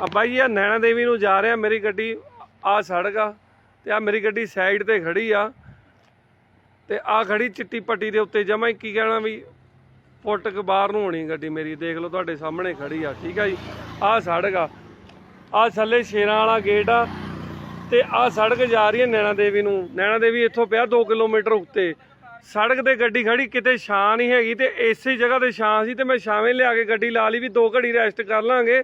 ਆ ਬਾਈ, ਇਹ ਨੈਣਾ ਦੇਵੀ ਨੂੰ ਜਾ ਰਿਹਾ ਮੇਰੀ ਗੱਡੀ, ਆ ਸੜਕ ਆ ਤੇ ਆ ਮੇਰੀ ਗੱਡੀ ਸਾਈਡ ਤੇ ਖੜੀ ਆ ਤੇ ਆ ਖੜੀ ਚਿੱਟੀ ਪੱਟੀ ਦੇ ਉੱਤੇ ਜਮਾ ਕੀ ਕਹਿਣਾ ਵੀ ਫੁੱਟ ਕੁ ਬਾਹਰ ਨੂੰ ਹੋਣੀ ਗੱਡੀ ਮੇਰੀ, ਦੇਖ ਲਓ ਤੁਹਾਡੇ ਸਾਹਮਣੇ ਖੜੀ ਆ, ਠੀਕ ਆ ਜੀ। ਆ ਸੜਕ ਆ ਆ ਥੱਲੇ ਸ਼ੇਰਾਂ ਵਾਲਾ ਗੇਟ ਆ ਤੇ ਆ ਸੜਕ ਜਾ ਰਹੀ ਹੈ ਨੈਣਾ ਦੇਵੀ ਨੂੰ। ਨੈਣਾ ਦੇਵੀ ਇੱਥੋਂ ਪਿਆ 2 ਕਿਲੋਮੀਟਰ ਉੱਤੇ। ਸੜਕ ਤੇ ਗੱਡੀ ਖੜੀ, ਕਿਤੇ ਛਾਂ ਨਹੀਂ ਹੈਗੀ ਤੇ ਇਸੇ ਜਗ੍ਹਾ ਤੇ ਛਾਂ ਸੀ ਤੇ ਮੈਂ ਛਾਵੇਂ ਲਿਆ ਕੇ ਗੱਡੀ ਲਾ ਲਈ ਵੀ 2 ਘੜੀ ਰੈਸਟ ਕਰ ਲਾਂਗੇ।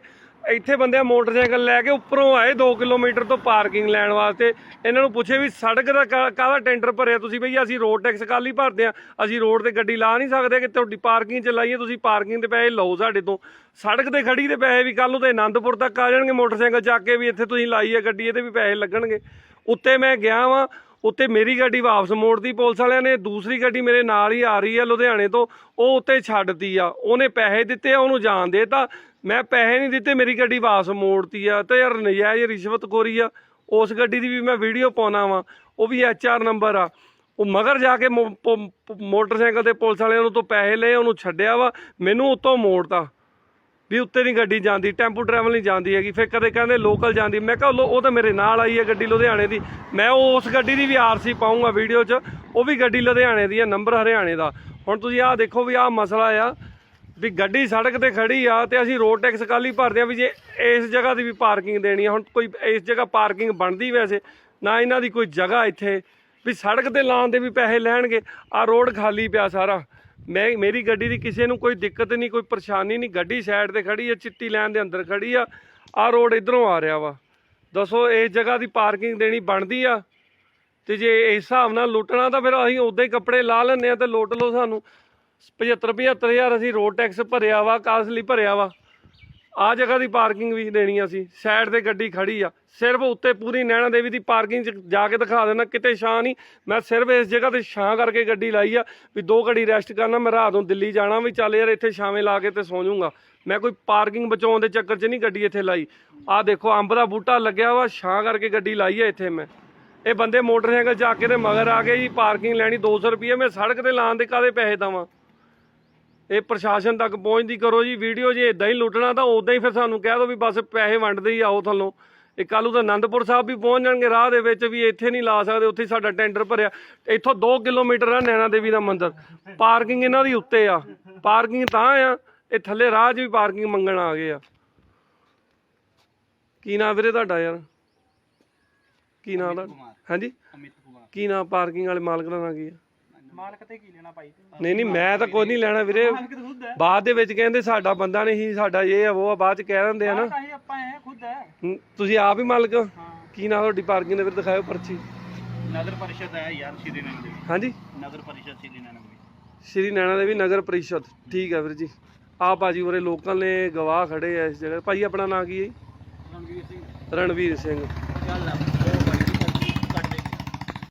ਇੱਥੇ ਬੰਦੇ ਮੋਟਰਸਾਈਕਲ ਲੈ ਕੇ ਉੱਪਰੋਂ ਆਏ 2 ਕਿਲੋਮੀਟਰ ਤੋਂ ਪਾਰਕਿੰਗ ਲੈਣ ਵਾਸਤੇ। ਇਹਨਾਂ ਨੂੰ ਪੁੱਛੇ ਵੀ ਸੜਕ ਦਾ ਕਾ- ਕਾਹਦਾ ਟੈਂਡਰ ਭਰਿਆ? ਤੁਸੀਂ ਬਈ ਅਸੀਂ ਰੋਡ ਟੈਕਸ ਕੱਲ ਹੀ ਭਰਦੇ ਆ। ਅਸੀਂ ਰੋਡ ਤੇ ਗੱਡੀ ਲਾ ਨਹੀਂ ਸਕਦੇ ਕਿ ਤੁਹਾਡੀ ਪਾਰਕਿੰਗ ਚ ਲਾਈਏ, ਤੁਸੀਂ ਪਾਰਕਿੰਗ ਦੇ ਪੈਸੇ ਲਓ ਸਾਡੇ ਤੋਂ। ਸੜਕ ਤੇ ਖੜੀ ਦੇ ਪੈਸੇ ਵੀ ਕੱਲ ਨੂੰ ਤੇ ਆਨੰਦਪੁਰ ਤੱਕ ਆ ਜਾਣਗੇ ਮੋਟਰਸਾਈਕਲ ਚੱਕ ਕੇ ਵੀ ਇੱਥੇ ਤੁਸੀਂ ਲਾਈ ਹੈ ਗੱਡੀ, ਇਹਦੇ ਵੀ ਪੈਸੇ ਲੱਗਣਗੇ। ਉੱਤੇ ਮੈਂ ਗਿਆ ਵਾਂ ਉੱਤੇ ਮੇਰੀ ਗੱਡੀ ਵਾਪਸ ਮੋੜਦੀ ਪੁਲਿਸ ਵਾਲਿਆਂ ਨੇ, ਦੂਸਰੀ ਗੱਡੀ ਮੇਰੇ ਨਾਲ ਹੀ ਆ ਰਹੀ ਹੈ ਲੁਧਿਆਣੇ ਤੋਂ, ਉਹ ਉੱਤੇ ਛੱਡਤੀ ਆ। ਉਹਨੇ ਪੈਸੇ ਦਿੱਤੇ ਆ, ਉਹਨੂੰ ਜਾਣ ਦੇਤਾ। ਮੈਂ ਪੈਸੇ ਨਹੀਂ ਦਿੱਤੇ, ਮੇਰੀ ਗੱਡੀ ਵਾਪਸ ਮੋੜਤੀ ਆ। ਤੇ ਯਾਰ ਨਜਾਇਜ਼ ਰਿਸ਼ਵਤਖੋਰੀ ਆ। ਉਸ ਗੱਡੀ ਦੀ ਵੀ ਮੈਂ ਵੀਡੀਓ ਪਾਉਣਾ ਵਾ। ਉਹ ਵੀ ਐਚ ਆਰ ਨੰਬਰ ਆ। ਉਹ ਮਗਰ ਜਾ ਕੇ ਮੋ- ਪ- ਮੋਟਰਸਾਈਕਲ ਤੇ ਪੁਲਿਸ ਵਾਲਿਆਂ ਨੂੰ ਤੋਂ ਪੈਸੇ ਲਏ, ਉਹਨੂੰ ਛੱਡਿਆ ਵਾ। ਮੈਨੂੰ ਉੱਤੋਂ ਮੋੜਤਾ। ਵੀ ਉੱਤੇ ਨਹੀਂ ਗੱਡੀ ਜਾਂਦੀ, ਟੈਂਪੂ ਟਰੈਵਲ ਨਹੀਂ ਜਾਂਦੀ ਹੈਗੀ, ਫਿਰ ਕਦੇ ਕਹਿੰਦੇ ਲੋਕਲ ਜਾਂਦੀ। ਮੈਂ ਕਿਹਾ, ਲੋ- ਉਹ ਤਾਂ ਮੇਰੇ ਨਾਲ ਆਈ ਹੈ ਗੱਡੀ ਲੁਧਿਆਣੇ ਦੀ। ਮੈਂ ਉਸ ਗੱਡੀ ਦੀ ਵੀ ਆਰਸੀ ਪਾਉਂਗਾ ਵੀਡੀਓ 'ਚ, ਉਹ ਵੀ ਗੱਡੀ ਲੁਧਿਆਣੇ ਦੀ ਹੈ, ਨੰਬਰ ਹਰਿਆਣੇ ਦਾ। ਹੁਣ ਤੁਸੀਂ ਆਹ ਦੇਖੋ ਵੀ ਆਹ ਮਸਲਾ ਆ, ਵੀ ਗੱਡੀ ਸੜਕ ਤੇ ਖੜੀ ਆ ਤੇ ਅਸੀਂ ਰੋਡ ਟੈਕਸ ਕੱਲ ਹੀ ਭਰਦੇ ਆ ਵੀ ਜੇ ਇਸ ਜਗ੍ਹਾ ਦੀ ਵੀ ਪਾਰਕਿੰਗ ਦੇਣੀ ਆ। ਹੁਣ ਕੋਈ ਇਸ ਜਗ੍ਹਾ ਪਾਰਕਿੰਗ ਬਣਦੀ ਵੈਸੇ, ਨਾ ਇਹਨਾਂ ਦੀ ਕੋਈ ਜਗ੍ਹਾ ਇੱਥੇ, ਵੀ ਸੜਕ ਤੇ ਲਾਉਣ ਦੇ ਵੀ ਪੈਸੇ ਲੈਣਗੇ। ਆ ਰੋਡ ਖਾਲੀ ਪਿਆ ਸਾਰਾ। ਮੈਂ ਮੇਰੀ ਗੱਡੀ ਦੀ ਕਿਸੇ ਨੂੰ ਕੋਈ ਦਿੱਕਤ ਨਹੀਂ, ਕੋਈ ਪਰੇਸ਼ਾਨੀ ਨਹੀਂ। ਗੱਡੀ ਸਾਈਡ ਤੇ ਖੜੀ ਆ, ਚਿੱਟੀ ਲਾਈਨ ਦੇ ਅੰਦਰ ਖੜੀ ਆ। ਆ ਰੋਡ ਇਧਰੋਂ ਆ ਰਿਹਾ ਵਾ। ਦੱਸੋ, ਇਸ ਜਗ੍ਹਾ ਦੀ ਪਾਰਕਿੰਗ ਦੇਣੀ ਬਣਦੀ ਆ? ਤੇ ਜੇ ਇਸ ਹਿਸਾਬ ਨਾਲ ਲੁੱਟਣਾ ਤਾਂ ਫਿਰ ਅਸੀਂ ਉਦਾਂ ਹੀ ਕੱਪੜੇ ਲਾ ਲੈਂਦੇ ਆ ਤੇ ਲੁੱਟ ਲਓ ਸਾਨੂੰ। 75 75000 ਅਸੀਂ ਰੋਡ ਟੈਕਸ ਭਰਿਆ ਵਾ ਕਾਸਲੀ ਭਰਿਆ ਵਾ? ਆ ਜਗ੍ਹਾ ਦੀ ਪਾਰਕਿੰਗ ਵੀ ਦੇਣੀ ਆ ਸੀ ਸਾਈਡ ਤੇ ਗੱਡੀ ਖੜੀ ਆ, ਸਿਰਫ ਉੱਤੇ ਪੂਰੀ ਨੈਣਾ ਦੇਵੀ ਦੀ ਪਾਰਕਿੰਗ 'ਚ ਜਾ ਕੇ ਦਿਖਾ ਦੇਣਾ, ਕਿਤੇ ਛਾਂ ਨਹੀਂ, ਮੈਂ ਸਿਰਫ ਇਸ ਜਗ੍ਹਾ ਤੇ ਛਾਂ ਕਰਕੇ ਗੱਡੀ ਲਾਈ ਆ, ਵੀ ਦੋ ਘੜੀ ਰੈਸਟ ਕਰਨਾ, ਮੈਂ ਰਾਤ ਨੂੰ ਦਿੱਲੀ ਜਾਣਾ, ਵੀ ਚੱਲ ਯਾਰ ਇੱਥੇ ਛਾਵੇਂ ਲਾ ਕੇ ਤੇ ਸੌਂ ਜਾਊਂਗਾ। ਮੈਂ ਕੋਈ ਪਾਰਕਿੰਗ ਬਚਾਉਣ ਦੇ ਚੱਕਰ 'ਚ ਨਹੀਂ ਗੱਡੀ ਇੱਥੇ ਲਾਈ। ਆਹ ਦੇਖੋ, ਅੰਬ ਦਾ ਬੂਟਾ ਲੱਗਿਆ ਵਾ, ਛਾਂ ਕਰਕੇ ਗੱਡੀ ਲਾਈ ਆ ਇੱਥੇ ਮੈਂ। ਇਹ ਬੰਦੇ ਮੋਟਰਸਾਈਕਲ ਜਾ ਕੇ ਤੇ ਮਗਰ ਆ ਗਏ ਜੀ, ਪਾਰਕਿੰਗ ਲੈਣੀ 200 ਰੁਪਏ ਮੈਂ ਸੜਕ ਤੇ ਲਾਉਣ ਦੇ ਕਾਦੇ ਪੈਸੇ ਦਵਾਂ? ਇਹ ਪ੍ਰਸ਼ਾਸਨ ਤੱਕ ਪਹੁੰਚਦੀ ਕਰੋ ਜੀ ਵੀਡੀਓ ਜੇ ਇਦਾਂ ਹੀ ਲੁੱਟਣਾ ਤਾਂ ਉਦਾਂ ਹੀ ਫਿਰ ਸਾਨੂੰ ਕਹਿ ਦਿਓ ਵੀ ਬਸ ਪੈਸੇ ਵੰਡਦੇ ਹੀ ਆਓ ਥੱਲੋਂ। ਇਹ ਕੱਲ੍ਹ ਨੂੰ ਤਾਂ ਆਨੰਦਪੁਰ ਸਾਹਿਬ ਵੀ ਪਹੁੰਚ ਜਾਣਗੇ ਰਾਹ ਦੇ ਵਿੱਚ ਵੀ ਇੱਥੇ ਨਹੀਂ ਲਾ ਸਕਦੇ ਉੱਥੇ ਸਾਡਾ ਟੈਂਡਰ ਭਰਿਆ। ਇੱਥੋਂ 2 ਕਿਲੋਮੀਟਰ ਆ ਨੈਣਾ ਦੇਵੀ ਦਾ ਮੰਦਿਰ। ਪਾਰਕਿੰਗ ਇਹਨਾਂ ਦੀ ਉੱਤੇ ਆ। ਪਾਰਕਿੰਗ ਤਾਂ ਆ ਇਹ ਥੱਲੇ ਰਾਹ 'ਚ ਵੀ ਪਾਰਕਿੰਗ ਮੰਗਣ ਆ ਗਏ ਆ। ਕੀ ਨਾਂ ਵੀਰੇ ਤੁਹਾਡਾ ਯਾਰ? ਕੀ ਨਾਂ ਦਾ ਹਾਂਜੀ? ਅਮਿਤ ਕੁਮਾਰ। ਕੀ ਨਾਂ ਪਾਰਕਿੰਗ ਵਾਲੇ ਮਾਲਕ ਦਾ ਨਾਂ ਕੀ ਆ? ਮਾਲਕ ਤੇ ਕੀ ਲੈਣਾ ਭਾਈ? ਨਹੀਂ ਨਹੀਂ ਮੈਂ ਤਾਂ ਕੋਈ ਨਹੀਂ ਲੈਣਾ ਵੀਰੇ। ਮਾਲਕ ਤਾਂ ਖੁਦ ਹੈ। ਬਾਅਦ ਦੇ ਵਿੱਚ ਕਹਿੰਦੇ ਸਾਡਾ ਬੰਦਾ ਨਹੀਂ ਸਾਡਾ ਇਹ ਆ ਉਹ ਆ ਬਾਅਦ ਚ ਕਹਿ ਦਿੰਦੇ ਆ ਨਾ। ਕਾਹੀ ਆਪਾਂ ਹੈ ਖੁਦ ਹੈ। ਹੂੰ, ਤੁਸੀਂ ਆਪ ਹੀ ਮਾਲਕ ਹੋ? ਹਾਂ। ਕੀ ਨਾਂ ਤੁਹਾਡੀ ਪਾਰਕਿੰਗ ਦੇ ਫਿਰ ਦਿਖਾਓ ਪਰਚੀ? ਨਗਰ ਪਰਿਸ਼ਦ ਹੈ ਯਾਰ ਸ਼੍ਰੀ ਨੈਣਾ ਦੇਵੀ ਹਾਂਜੀ? ਨਗਰ ਪਰਿਸ਼ਦ ਸ਼੍ਰੀ ਨੈਣਾ ਦੇਵੀ ਸ਼੍ਰੀ ਨੈਣਾ ਦੇਵੀ ਨਗਰ ਪ੍ਰੀਸ਼ਦ। ਠੀਕ ਆ ਵੀਰ ਜੀ। ਆ ਭਾਜੀ ਉਰੇ ਲੋਕਲ ਨੇ ਗਵਾਹ ਖੜੇ ਆ ਇਸ ਜਗ੍ਹਾ ਭਾਜੀ ਆਪਣਾ ਨਾਂ ਕੀ ਹੈ ਜੀ? ਰਣਵੀਰ ਸਿੰਘ। ਰਣਵੀਰ ਸਿੰਘ। ਚੱਲ